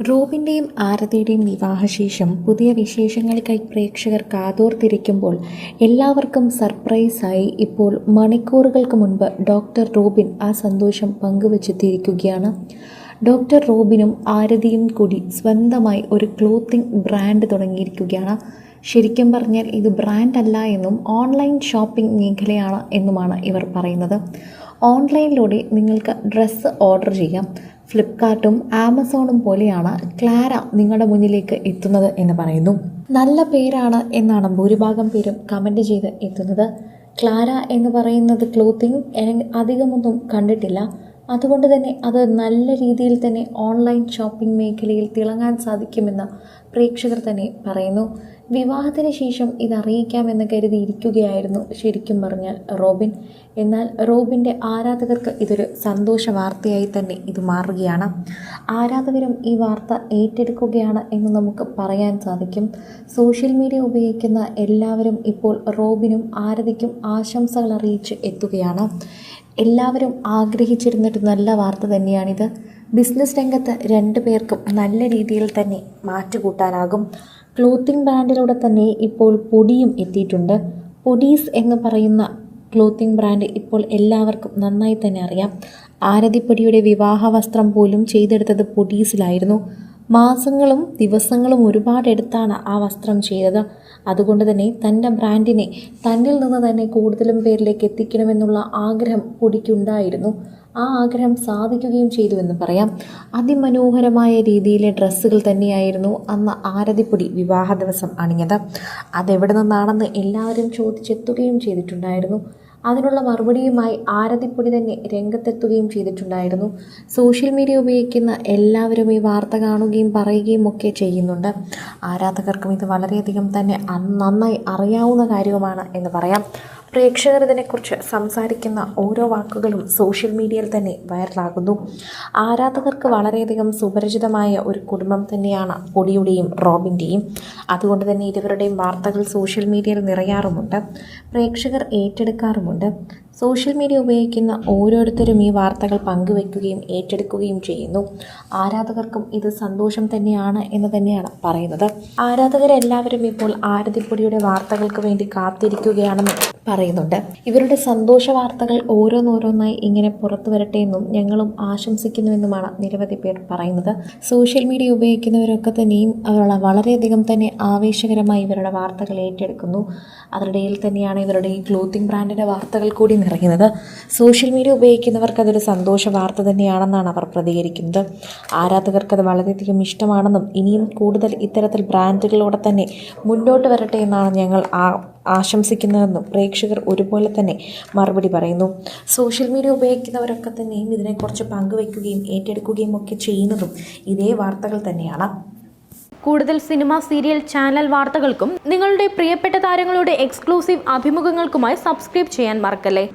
റോബിന്റെയും ആരതിയുടെയും വിവാഹശേഷം പുതിയ വിശേഷങ്ങൾക്കായി പ്രേക്ഷകർ കാതോർത്തിരിക്കുമ്പോൾ എല്ലാവർക്കും സർപ്രൈസായി ഇപ്പോൾ മണിക്കൂറുകൾക്ക് മുൻപ് ഡോക്ടർ റോബിൻ ആ സന്തോഷം പങ്കുവച്ചെത്തിയിരിക്കുകയാണ്. ഡോക്ടർ റോബിനും ആരതിയും കൂടി സ്വന്തമായി ഒരു ക്ലോത്തിങ് ബ്രാൻഡ് തുടങ്ങിയിരിക്കുകയാണ്. ശരിക്കും പറഞ്ഞാൽ ഇത് ബ്രാൻഡ് അല്ല എന്നും ഓൺലൈൻ ഷോപ്പിംഗ് മേഖലയാണ് എന്നുമാണ് ഇവർ പറയുന്നത്. ഓൺലൈനിലൂടെ നിങ്ങൾക്ക് ഡ്രസ്സ് ഓർഡർ ചെയ്യാം. ഫ്ലിപ്കാർട്ടും ആമസോണും പോലെയാണ് ക്ലാര നിങ്ങളുടെ മുന്നിലേക്ക് എത്തുന്നത് എന്ന് പറയുന്നു. നല്ല പേരാണ് എന്നാണ് ഭൂരിഭാഗം പേരും കമന്റ് ചെയ്ത് എത്തുന്നത്. ക്ലാര എന്ന് പറയുന്നത് ക്ലോത്തിങ് അധികമൊന്നും കണ്ടിട്ടില്ല. അതുകൊണ്ട് തന്നെ അത് നല്ല രീതിയിൽ തന്നെ ഓൺലൈൻ ഷോപ്പിംഗ് മേഖലയിൽ തിളങ്ങാൻ സാധിക്കുമെന്ന് പ്രേക്ഷകർ തന്നെ പറയുന്നു. വിവാഹത്തിന് ശേഷം ഇതറിയിക്കാമെന്ന് കരുതിയിരിക്കുകയായിരുന്നു കരുതി ശരിക്കും പറഞ്ഞാൽ റോബിൻ. എന്നാൽ റോബിന്റെ ആരാധകർക്ക് ഇതൊരു സന്തോഷ വാർത്തയായി തന്നെ ഇത് മാറുകയാണ്. ആരാധകരും ഈ വാർത്ത ഏറ്റെടുക്കുകയാണ് എന്ന് നമുക്ക് പറയാൻ സാധിക്കും. സോഷ്യൽ മീഡിയ ഉപയോഗിക്കുന്ന എല്ലാവരും ഇപ്പോൾ റോബിനും ആരതിക്കും ആശംസകൾ അറിയിച്ച് എത്തുകയാണ്. എല്ലാവരും ആഗ്രഹിച്ചിരുന്നൊരു നല്ല വാർത്ത തന്നെയാണിത്. ബിസിനസ് രംഗത്ത് രണ്ടു പേർക്കും നല്ല രീതിയിൽ തന്നെ മാറ്റുകൂട്ടാനാകും. ക്ലോത്തിങ് ബ്രാൻഡിലൂടെ തന്നെ ഇപ്പോൾ പൊടിയും എത്തിയിട്ടുണ്ട്. പൊടീസ് എന്ന് പറയുന്ന ക്ലോത്തിങ് ബ്രാൻഡ് ഇപ്പോൾ എല്ലാവർക്കും നന്നായി തന്നെ അറിയാം. ആരതിപ്പൊടിയുടെ വിവാഹ വസ്ത്രം പോലും ചെയ്തെടുത്തത് പൊടീസിലായിരുന്നു. മാസങ്ങളും ദിവസങ്ങളും ഒരുപാടെടുത്താണ് ആ വസ്ത്രം ചെയ്തത്. അതുകൊണ്ട് തന്നെ തന്റെ ബ്രാൻഡിനെ തന്നിൽ നിന്ന് തന്നെ കൂടുതലും പേരിലേക്ക് എത്തിക്കണമെന്നുള്ള ആഗ്രഹം പൊടിക്കുണ്ടായിരുന്നു. ആ ആഗ്രഹം സാധിക്കുകയും ചെയ്തു എന്ന് പറയാം. അതിമനോഹരമായ രീതിയിലെ ഡ്രസ്സുകൾ തന്നെയായിരുന്നു അന്ന് ആരതിപ്പൊടി വിവാഹ ദിവസം അണിഞ്ഞത്. അതെവിടെ നിന്നാണെന്ന് എല്ലാവരും ചോദിച്ചെത്തുകയും ചെയ്തിട്ടുണ്ടായിരുന്നു. അതിനുള്ള മറുപടിയുമായി ആരതിപ്പൊടി തന്നെ രംഗത്തെത്തുകയും ചെയ്തിട്ടുണ്ടായിരുന്നു. സോഷ്യൽ മീഡിയ ഉപയോഗിക്കുന്ന എല്ലാവരും ഈ വാർത്ത കാണുകയും പറയുകയും ഒക്കെ ചെയ്യുന്നുണ്ട്. ആരാധകർക്കും ഇത് വളരെയധികം തന്നെ നന്നായി അറിയാവുന്ന കാര്യവുമാണ് എന്ന് പറയാം. പ്രേക്ഷകർ ഇതിനെക്കുറിച്ച് സംസാരിക്കുന്ന ഓരോ വാക്കുകളും സോഷ്യൽ മീഡിയയിൽ തന്നെ വൈറലാകുന്നു. ആരാധകർക്ക് വളരെയധികം സുപരിചിതമായ ഒരു കുടുംബം തന്നെയാണ് പൊടിയുടെയും റോബിന്റെയും അതുകൊണ്ട് തന്നെ ഇരുവരുടെയും വാർത്തകൾ സോഷ്യൽ മീഡിയയിൽ നിറയാറുമുണ്ട്. പ്രേക്ഷകർ ഏറ്റെടുക്കാറുമുണ്ട്. സോഷ്യൽ മീഡിയ ഉപയോഗിക്കുന്ന ഓരോരുത്തരും ഈ വാർത്തകൾ പങ്കുവെക്കുകയും ഏറ്റെടുക്കുകയും ചെയ്യുന്നു. ആരാധകർക്കും ഇത് സന്തോഷം തന്നെയാണ് എന്ന് തന്നെയാണ് പറയുന്നത്. ആരാധകരെല്ലാവരും ഇപ്പോൾ ആരതിപ്പൊടിയുടെ വാർത്തകൾക്ക് വേണ്ടി കാത്തിരിക്കുകയാണെന്ന് പറയുന്നുണ്ട്. ഇവരുടെ സന്തോഷ വാർത്തകൾ ഓരോന്നോരോന്നായി ഇങ്ങനെ പുറത്തു വരട്ടെ എന്നും ഞങ്ങളും ആശംസിക്കുന്നുവെന്നുമാണ് നിരവധി പേർ പറയുന്നത്. സോഷ്യൽ മീഡിയ ഉപയോഗിക്കുന്നവരൊക്കെ തന്നെയും അവരുടെ വളരെയധികം തന്നെ ആവേശകരമായി ഇവരുടെ വാർത്തകൾ ഏറ്റെടുക്കുന്നു. അതിനിടയിൽ തന്നെയാണ് ഇവരുടെ ഈ ക്ലോത്തിങ് ബ്രാൻഡിന്റെ വാർത്തകൾ കൂടി നിറയുന്നത്. സോഷ്യൽ മീഡിയ ഉപയോഗിക്കുന്നവർക്ക് അതൊരു സന്തോഷ വാർത്ത തന്നെയാണെന്നാണ് അവർ പ്രതികരിക്കുന്നത്. ആരാധകർക്ക് അത് വളരെയധികം ഇഷ്ടമാണെന്നും ഇനിയും കൂടുതൽ ഇത്തരത്തിൽ ബ്രാൻഡുകളോടെ തന്നെ മുന്നോട്ട് വരട്ടെ എന്നാണ് ഞങ്ങൾ ആ ആശംസിക്കുന്നതെന്നും പ്രേക്ഷകർ ഒരുപോലെ തന്നെ മറുപടി പറയുന്നു. സോഷ്യൽ മീഡിയ ഉപയോഗിക്കുന്നവരൊക്കെ തന്നെയും ഇതിനെക്കുറിച്ച് പങ്കുവയ്ക്കുകയും ഏറ്റെടുക്കുകയും ഒക്കെ ചെയ്യുന്നതും ഇതേ വാർത്തകൾ തന്നെയാണ്. കൂടുതൽ സിനിമ സീരിയൽ ചാനൽ വാർത്തകൾക്കും നിങ്ങളുടെ പ്രിയപ്പെട്ട താരങ്ങളുടെ എക്സ്ക്ലൂസീവ് അഭിമുഖങ്ങൾക്കുമായി സബ്സ്ക്രൈബ് ചെയ്യാൻ മറക്കല്ലേ?